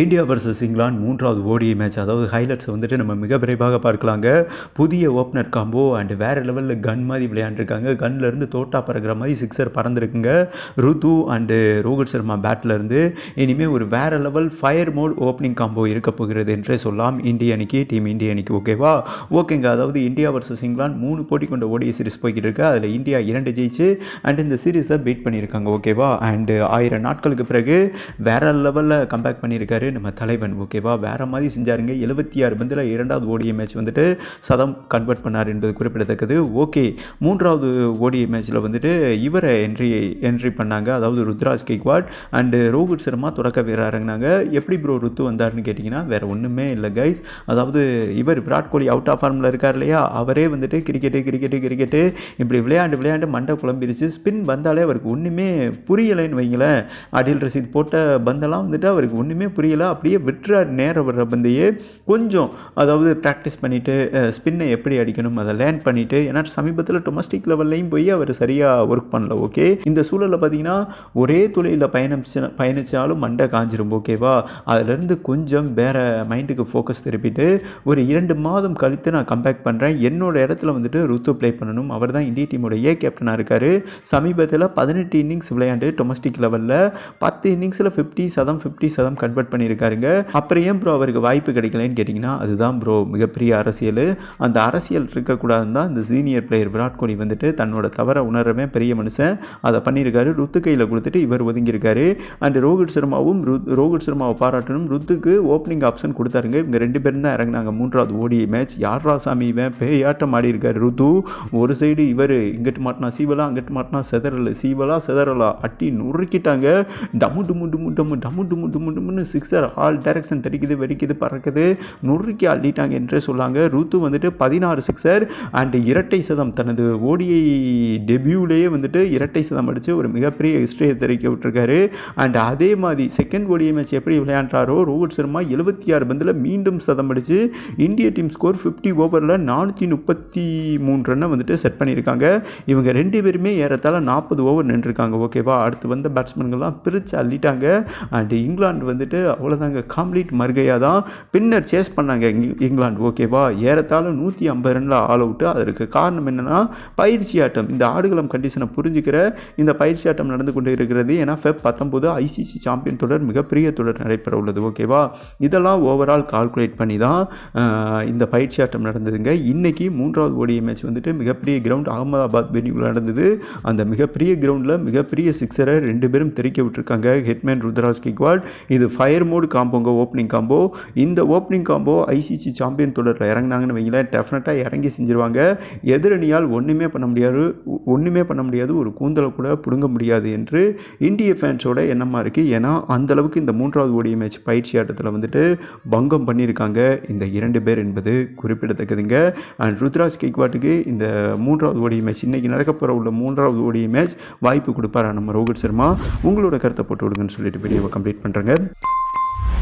India versus England மூன்றாவது ODI match அதாவது highlights வந்துட்டு நம்ம மிக விரைவாக பார்க்கலாங்க. புதிய ஓப்பனர் காம்போ அண்ட் வேறு லெவலில் கன் மாதிரி விளையாண்டுருக்காங்க. கன்லேருந்து தோட்டா பறக்கிற மாதிரி சிக்ஸர் பறந்துருக்குங்க. ருது அண்டு ரோஹித் சர்மா பேட்லேருந்து இனிமேல் ஒரு வேறு level fire mode opening combo இருக்க போகிறது என்றே சொல்லலாம். இந்திய அணிக்கு டீம் இந்திய அணிக்கு ஓகேவா ஓகேங்க அதாவது இந்தியா வர்சஸ் இங்கிலாந்து மூணு போட்டி கொண்ட ஓடிஐ சீரிஸ் போய்கிட்டு இருக்கு அதில் இந்தியா இரண்டு ஜெயிச்சு அண்ட் இந்த சீரிஸை பீட் பண்ணியிருக்காங்க ஓகேவா அண்டு ஆயிரம் நாட்களுக்கு பிறகு வேற லெவலில் கம்பேக் பண்ணியிருக்காரு நம்ம தலைவன் ஓகேவா வேறு மாதிரி செஞ்சாருங்க. எழுபத்தி ஆறு பந்தில் இரண்டாவது ஓடிய மேட்ச் வந்துட்டு சதம் கன்வெர்ட் பண்ணார் என்பது குறிப்பிடத்தக்கது. ஓகே மூன்றாவது ஓடிய மேட்ச்சில் வந்துட்டு இவரை என்ட்ரி என்ட்ரி பண்ணாங்க. அதாவது ருத்ராஜ் கேக்வாட் அண்டு ரோஹித் சர்மா தொடக்க வீரர் இறங்கினாங்க எப்படி ப்ரோ ருத்து வந்தார்னு கேட்டிங்கன்னா வேறு ஒன்றுமே இல்லை கைஸ் அதாவது இவர் விராட் கோலி அவுட் ஆஃப் ஃபார்மில் இருக்கார் இல்லையா? அவரே வந்துட்டு கிரிக்கெட்டு கிரிக்கெட்டு கிரிக்கெட்டு இப்படி விளையாண்டு விளையாண்டு மண்டை குழம்பிருச்சு. ஸ்பின் வந்தாலே அவருக்கு ஒன்றுமே புரியலைன்னு வைங்களேன். அடில் ரசீத் போட்ட பந்தெல்லாம் வந்துட்டு அவருக்கு ஒன்றுமே புரியல அப்படியே விட்டுற நேரம் வர்ற பந்தையே கொஞ்சம் அதாவது ப்ராக்டிஸ் பண்ணிவிட்டு ஸ்பின்னை எப்படி அடிக்கணும் அதை லேர்ன் பண்ணிவிட்டு ஏன்னா சமீபத்தில் டொமஸ்டிக் லெவல்லையும் போய் அவர் சரியாக ஒர்க் பண்ணல ஓகே இந்த சூழலில் பார்த்தீங்கன்னா ஒரே தொழிலில் பயணிச்சு பயணித்தாலும் மண்டை காஞ்சிரும் ஓகேவா அதுலேருந்து கொஞ்சம் வேறு மைண்டுக்கு ஃபோக்கஸ் திருப்பிட்டு ஒரு இரண்டு மாதம் கழித்து நான் கம்பேக் பண்ணுறேன் என்னோடய இடத்துல வந்துட்டு ருத்து ப்ளே பண்ணணும். அவர் தான் இந்திய டீமோட ஏ கேப்டனாக இருக்கார். சமீபத்தில் பதினெட்டு இன்னிங்ஸ் விளையாண்டு டொமஸ்டிக் லெவலில் பத்து இன்னிங்ஸில் ஃபிஃப்டி சதம் ஃபிஃப்டி சதம் கன்வெர்ட் பண்ணியிருக்காருங்க. அப்புறம் ஏன் ப்ரோ அவருக்கு வாய்ப்பு கிடைக்கலன்னு கேட்டிங்கன்னா அதுதான் ப்ரோ மிகப்பெரிய அரசியல். அந்த அரசியல் இருக்கக்கூடாதுன்னு தான் இந்த சீனியர் பிளேயர் விராட் கோலி வந்துட்டு தன்னோட தவறை உணரவே பெரிய மனுஷன். அதை பண்ணியிருக்காரு ருத்து கையில் கொடுத்துட்டு இவர் ஒதுங்கியிருக்காரு. அண்ட் ரோஹித் சர்மாவும் ருத் ரோஹித் சர்மாவை பாராட்டணும். ருத்துக்கு ஓப்பனிங் ஆப்ஷன் கொடுத்தாருங்க. இவங்க ரெண்டு பேரும் தான் இறங்குனாங்க. மூன்றாவது ஓடி மேட்ச் யாரா சாமி இவன்? பேயாட்டம் ஆடி இருக்காரு ருத்து. ஒரு சைடு இவர் இங்கிட்டு மாட்டினா சீவலா அங்கிட்டு மாட்டினா செதறல. சீவலா செதறலா. அட்டி நுறுக்கிட்டாங்க. டமு டுமு டுமு டமு டமு டுமு டுமு டுமுன்னு சிக்ஸர் ஆல் டைரக்ஷன் தெரிக்குது வெடிக்குது பறக்குது. நுறுக்கி அள்ளிட்டாங்க என்றே சொல்லாங்க. ருத்து வந்துட்டு பதினாறு சிக்ஸர் அண்ட் இரட்டை சதம். தனது ஓடிஐ டெபியூலேயே வந்துட்டு இரட்டை சதம் அடித்து ஒரு மிகப்பெரிய ஹிஸ்டரியை தெரிவிக்க விட்டுருக்காரு. அண்ட் அதே மாதிரி செகண்ட் ஓடிஐ மேட்ச் எப்படி விளையாண்டாரோ ரோஹித் சர்மா எழுபத்தி ஆறு பந்தில் மீண்டும் சதம் அடித்து இந்திய டீம் ஸ்கோர் ஃபிஃப்டி ஓவரில் நானூற்றி முப்பத்தி மூணு ரன்னை வந்துட்டு செட் பண்ணியிருக்காங்க. இவங்க ரெண்டு பேருமே ஏறத்தாழ நாற்பது ஓவர் நின்றுருக்காங்க. ஓகேவா அடுத்து வந்த பேட்ஸ்மேன்கள்லாம் பிரித்து அள்ளிட்டாங்க. அண்ட் இங்கிலாந்து வந்துட்டு அவ்வளோதாங்க கம்ப்ளீட் மறுகையாக தான் பின்னர் சேஸ் பண்ணாங்க. இங்- இங்கிலாந்து. ஓகேவா ஏறத்தாழ நூற்றி ஐம்பது ரனில் ஆல் அவுட்டு அதற்கு காரணம் என்னென்னா பயிற்சி ஆட்டம். இந்த ஆடுகளம் கண்டிஷனை புரிஞ்சுக்கிற இந்த பயிற்சி ஆட்டம் நடந்து கொண்டு இருக்கிறது. ஏன்னா ஃபெப் பத்தொம்போது ஐசிசி சாம்பியன் தொடர் மிகப்பெரிய தொடர் நடைபெற உள்ளது. ஓகேவா இதெல்லாம் ஓவரால் கால்குலேட் பண்ணி தான் இந்த பயிற்சி ஆட்டம் நடந்ததுங்க. இன்றைக்கி மூன்றாவது ஓடிய மேட்ச் வந்துட்டு மிகப்பெரிய கிரவுண்ட் அகமதாபாத் வெனியூவில் நடந்தது. அந்த மிகப்பெரிய கிரவுண்டில் மிகப்பெரிய சிக்ஸரை ரெண்டு பேரும் தெரிக்க விட்டுருக்காங்க. ஹெட்மேன் ருத்ராஜ் கிக்வாட் இது ஃபயர் மோடு காம்போங்க ஓப்பனிங் காம்போ இந்த ஓப்பனிங் காம்போ ஐசிசி சாம்பியன் தொடரில் இறங்குனாங்கன்னு வைங்களேன் டெஃபினட்டாக இறங்கி செஞ்சிருவாங்க. எதிரணியால் ஒன்றுமே பண்ண முடியாது ஒன்றுமே பண்ண முடியாது ஒரு கூந்தலை கூட பிடுங்க முடியாது என்று இந்திய ஃபேன்ஸோட எண்ணமாக இருக்குது ஏன்னா அந்த அளவுக்கு இந்த மூன்றாவது ஓடிய மேட்ச் பயிற்சி ஆட்டத்தில் வந்துட்டு பங்கம் பண்ணியிருக்காங்க இந்த இரண்டு பேர் என்பது குறிப்பிடத்தக்கதுங்க. அண்ட் ருத்ராஜ் கேக்வாட்டுக்கு இந்த மூன்றாவது ஓடிய மேட்ச் இன்றைக்கி நடக்க போகிற உள்ள மூன்றாவது ஓடிய மேட்ச் வாய்ப்பு கொடுப்பாரா நம்ம ரோஹித் சர்மா? உங்களோட கருத்தை போட்டு விடுங்கன்னு சொல்லிட்டு வீடியோவை கம்ப்ளீட் பண்ணுறேங்க